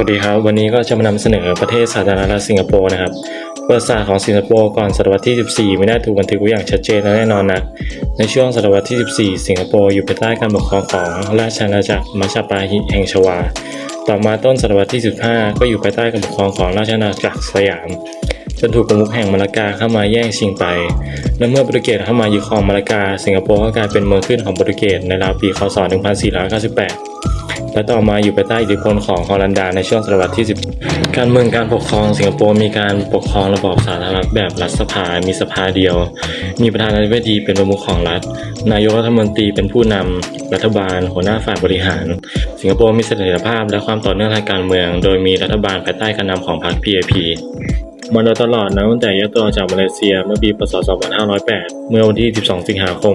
สวัสดีครับ วันนี้ก็จะมานำเสนอประเทศสาธารณรัฐสิงคโปร์นะครับประวัติศาสตร์ของสิงคโปร์ก่อนศตวรรษที่ 14 ไม่ได้ถูกบันทึกไว้อย่างชัดเจนและแน่นอนนักในช่วงศตวรรษที่ 14 สิงคโปร์อยู่ภายใต้การปกครองของราชอาณาจักรมัชปาฮิแห่งชวา ต่อมาต้นศตวรรษที่ 15 ก็อยู่ภายใต้การปกครองของราชอาณาจักรสยาม จนถูกประมุขแห่งมาลากาเข้ามาแย่งชิงไป และเมื่อโปรตุเกสเข้ามายึดครองมาลากา สิงคโปร์ก็กลายเป็นเมืองขึ้นของโปรตุเกสในราวปีคศ 1498 และต่อมาอยู่ภายใต้อิทธิพลของฮอลันดาในช่วงศตวรรษที่ 10 การเมืองการปกครองสิงคโปร์มีการปกครองระบอบสาธารณรัฐแบบรัฐสภา มีสภาเดียว มีประธานาธิบดีเป็นประมุขของรัฐ นายกรัฐมนตรีเป็นผู้นำรัฐบาล หัวหน้าฝ่ายบริหาร สิงคโปร์มีเสถียรภาพและความต่อเนื่องทางการเมือง โดยมีรัฐบาลภายใต้การนำของพรรค PAP มาโดยตลอดนะตั้งแต่แยกตัวจากมาเลเซียเมื่อปีพศ 2508 เมื่อวันที่ 12 สิงหาคม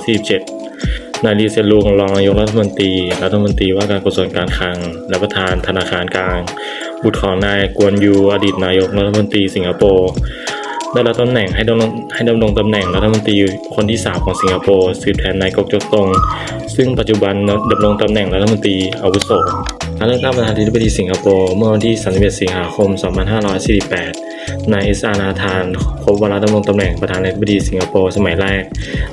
2547 นายลีเซลูงรองนายกรัฐมนตรีรัฐมนตรีว่าการกระทรวงการคลังและประธานธนาคารกลาง บุตรของนายกวนยูอดีตนายกรัฐมนตรีสิงคโปร์ได้รับตำแหน่งให้ดำรงให้ดำรงตำแหน่งรัฐมนตรีคนที่สามของสิงคโปร์สืบแทนนายกกจกตงซึ่งปัจจุบันดำรงตำแหน่งรัฐมนตรีอาวุโส การเลือกตั้งประธานาธิบดีสิงคโปร์เมื่อวันที่ 31 สิงหาคม 2548 นายเอสอานาธานครบวาระดำรงตำแหน่งประธานาธิบดีสิงคโปร์สมัยแรก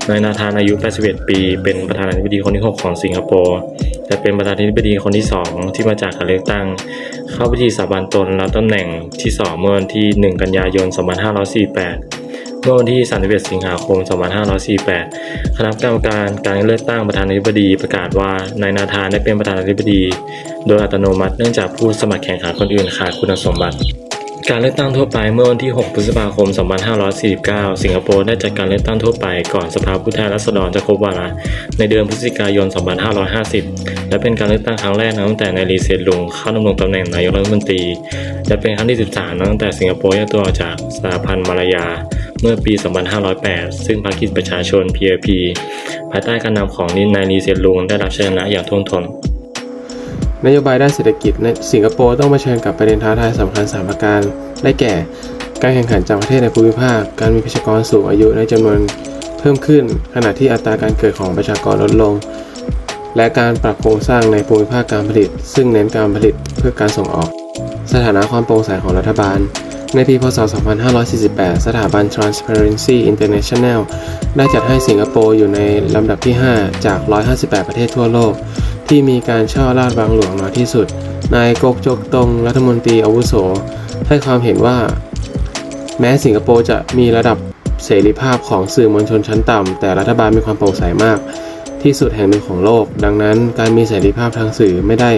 นายนาธานอายุ 81 ปี เป็นประธานาธิบดีคนที่ 6 ของสิงคโปร์และเป็นประธานาธิบดีคนที่ 2 ที่มาจากการเลือกตั้ง เข้าพิธีสาบานตนรับตำแหน่งที่ 2 เมื่อวันที่ 1 กันยายน 2548 มื่อวันที่ 31 สิงหาคม 2548 คณะกรรมการการเลือกตั้งประธานาธิบดีประกาศว่านายนาธานได้เป็นประธานาธิบดี โดยอัตโนมัติเนื่องจากผู้สมัครแข่งขันคนอื่นขาดคุณสมบัติ การเลือกตั้งทั่วไปเมื่อวันที่ 6 พฤษภาคม 2549 สิงคโปร์ได้จัดการเลือกตั้งทั่วไปก่อนสภาผู้แทนราษฎรจะครบวาระในเดือนพฤศจิกายน 2550 และเป็นการเลือกตั้งครั้งแรกนับตั้งแต่นายลีเซียนลุงเข้าดำรงตำแหน่งนายกรัฐมนตรี และเป็นครั้งที่ 13นับตั้งแต่สิงคโปร์แยกตัวออกจากสหพันธ์มาลายา เมื่อปี 2508 ซึ่งพรรคกิจประชาชน PAP ภายใต้การนำของนายลีเซียนลุงได้รับชัยชนะอย่างท่วมท้น นโยบายด้านเศรษฐกิจในสิงคโปร์ต้องเผชิญกับประเด็นท้าทายสำคัญสามประการ ได้แก่ การแข่งขันจากประเทศในภูมิภาค การมีประชากรสูงอายุในจำนวนเพิ่มขึ้น ขณะที่อัตราการเกิดของประชากรลดลง และการปรับโครงสร้างในภูมิภาคการผลิต ซึ่งเน้นการผลิตเพื่อการส่งออก สถานะความโปร่งใสของรัฐบาลในปีพศ 2548 สถาบัน Transparency International ได้จัดให้สิงคโปร์อยู่ในลำดับที่ 5 จาก 158 ประเทศทั่วโลก ที่มีการช่อลาดบางหลวงน้อยที่สุด นายกกจกตงรัฐมนตรีอาวุโส ให้ความเห็นว่า แม้สิงคโปร์จะมีระดับเสรีภาพของสื่อมวลชนชั้นต่ำแต่รัฐบาลมีความโปร่งใสมาก ที่สุดแห่งหนึ่งของโลก ดังนั้นการมีเสรีภาพทางสื่อไม่ได้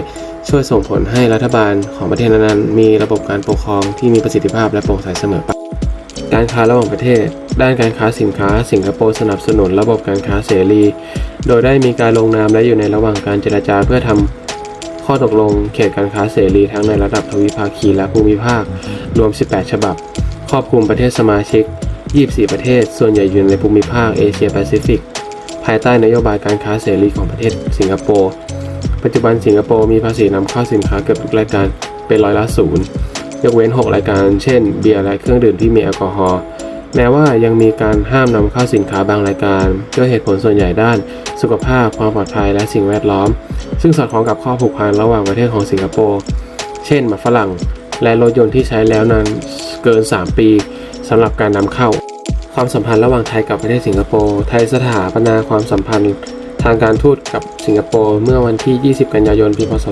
ช่วยส่งผลให้รัฐบาลของประเทศนั้นมีระบบการปกครองที่มีประสิทธิภาพและโปร่งใสเสมอไป การค้าระหว่างประเทศ ด้านการค้าสินค้า สิงคโปร์สนับสนุนระบบการค้าเสรี โดยได้มีการลงนามและอยู่ในระหว่างการเจรจาเพื่อทำข้อตกลงเขตการค้าเสรีทั้งในระดับทวิภาคีและภูมิภาค รวม 18 ฉบับ ครอบคลุมประเทศสมาชิก 24 ประเทศ ส่วนใหญ่อยู่ในภูมิภาคเอเชียแปซิฟิก ภายใต้นโยบายการค้าเสรีของประเทศสิงคโปร์ ปัจจุบันสิงคโปร์มีภาษีนำเข้าสินค้าเกือบทุกรายการเป็นร้อยละศูนย์ ยกเว้น 6 รายการ เช่น เบียร์และเครื่องดื่มที่มีแอลกอฮอล์ แม้ว่ายังมีการห้ามนำเข้าสินค้าบางรายการด้วยเหตุผลส่วนใหญ่ด้าน สุขภาพ ความปลอดภัยและสิ่งแวดล้อม ซึ่งสอดคล้องกับข้อผูกพันระหว่างประเทศของสิงคโปร์ เช่นหมาฝรั่ง และรถยนต์ที่ใช้แล้วนานเกิน 3 ปีสำหรับการนำเข้า ความสัมพันธ์ระหว่างไทยกับประเทศสิงคโปร์ ไทยสถาปนาความสัมพันธ์ทางการทูตกับสิงคโปร์เมื่อวันที่ 20 กันยายน ปี พศ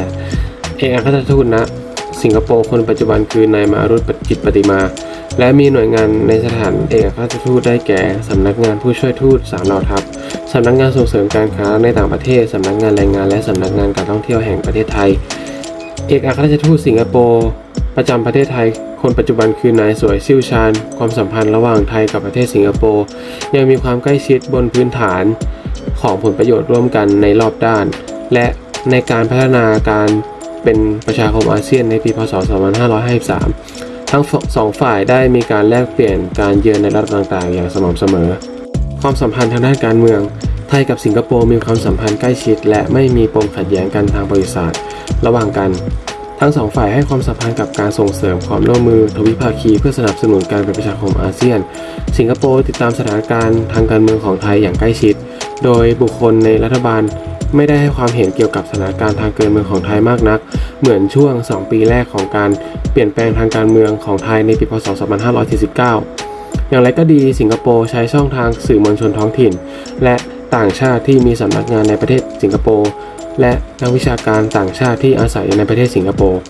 2508 เอกอัครราชทูตณ สิงคโปร์คนปัจจุบันคือนายมารุตจิตปฏิมา และมีหน่วยงานในสถานเอกอัครราชทูตได้แก่ สำนักงานผู้ช่วยทูตสามเหล่าทัพ สำนักงานส่งเสริมการค้าในต่างประเทศ สำนักงานแรงงาน และสำนักงานการท่องเที่ยวแห่งประเทศไทย เอกอัครราชทูตสิงคโปร์ประจำประเทศไทย คนปัจจุบันคือนายสวยซิ่วชานความสัมพันธ์ระหว่างไทยกับประเทศสิงคโปร์ยังมีความใกล้ชิดบนพื้นฐานของผลประโยชน์ร่วมกันในรอบด้าน และในการพัฒนาการ เป็นประชาคมอาเซียนในปีพศ 2553 ทั้งสองฝ่ายได้มีการแลกเปลี่ยนการเยือนในรัฐต่างๆ อย่างสม่ำเสมอ ความสัมพันธ์ทางด้านการเมือง ไทยกับสิงคโปร์มีความสัมพันธ์ใกล้ชิด และไม่มีปมขัดแย้งกันทางบริษัทระหว่างกัน ทั้งสองฝ่ายให้ความสำคัญกับการส่งเสริมความร่วมมือทวิภาคีเพื่อสนับสนุนการเป็นประชาคมอาเซียน สิงคโปร์ติดตามสถานการณ์ทางการเมืองของไทยอย่างใกล้ชิด โดยบุคคลในรัฐบาล ไม่ได้ให้ความเห็นเกี่ยวกับสถานการณ์ทางการเมืองของไทยมากนัก เหมือนช่วง 2 ปีแรกของการเปลี่ยนแปลงทางการเมืองของไทยในปีพศ 2549 อย่างไรก็ดีสิงคโปร์ใช้ช่องทางสื่อมวลชนท้องถิ่น และต่างชาติที่มีสำนักงานในประเทศสิงคโปร์และนักวิชาการต่างชาติที่อาศัยอยู่ในประเทศสิงคโปร์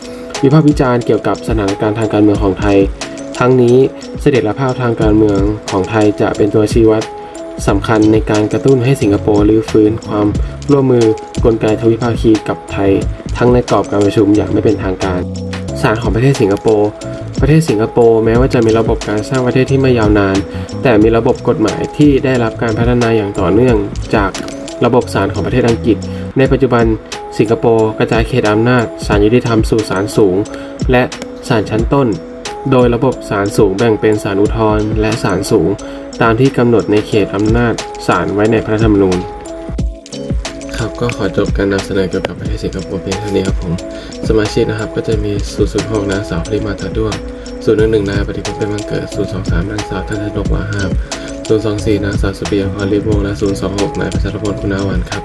วิพากษ์วิจารณ์เกี่ยวกับสถานการณ์ทางการเมืองของไทย ทั้งนี้เสถียรภาพทางการเมืองของไทยจะเป็นตัวชี้วัด สำคัญในการกระตุ้นให้สิงคโปร์รื้อฟื้นความร่วมมือกลไกทวิภาคีกับไทย ทั้งในกรอบการประชุมอย่างไม่เป็นทางการศาลของประเทศสิงคโปร์ประเทศสิงคโปร์แม้ว่าจะมีระบบการสร้างประเทศที่ไม่ยาวนาน แต่มีระบบกฎหมายที่ได้รับการพัฒนาอย่างต่อเนื่อง จากระบบศาลของประเทศอังกฤษ ในปัจจุบันสิงคโปร์กระจายเขตอำนาจศาลยุติธรรมสู่ศาลสูง และศาลชั้นต้น โดยระบบศาลสูงแบ่งเป็นศาลอุทธรณ์และศาลสูง ตามที่กำหนดในเขตอำนาจศาลไว้ในพระธรรมนูญครับก็ขอจบการนำเสนอเกี่ยวกับประเทศสิงคโปร์เพียงเท่านี้ครับผม สมาชิกนะครับก็จะมี 006นางสาวพริมาตาด้วง011นายปฏิภพเป็นบังเกิด 023นางสาวทันทนกวาหาม024นางสาวสุเปียพรลิบวงศ์และ 026นายพัชรพลคุณาวันครับ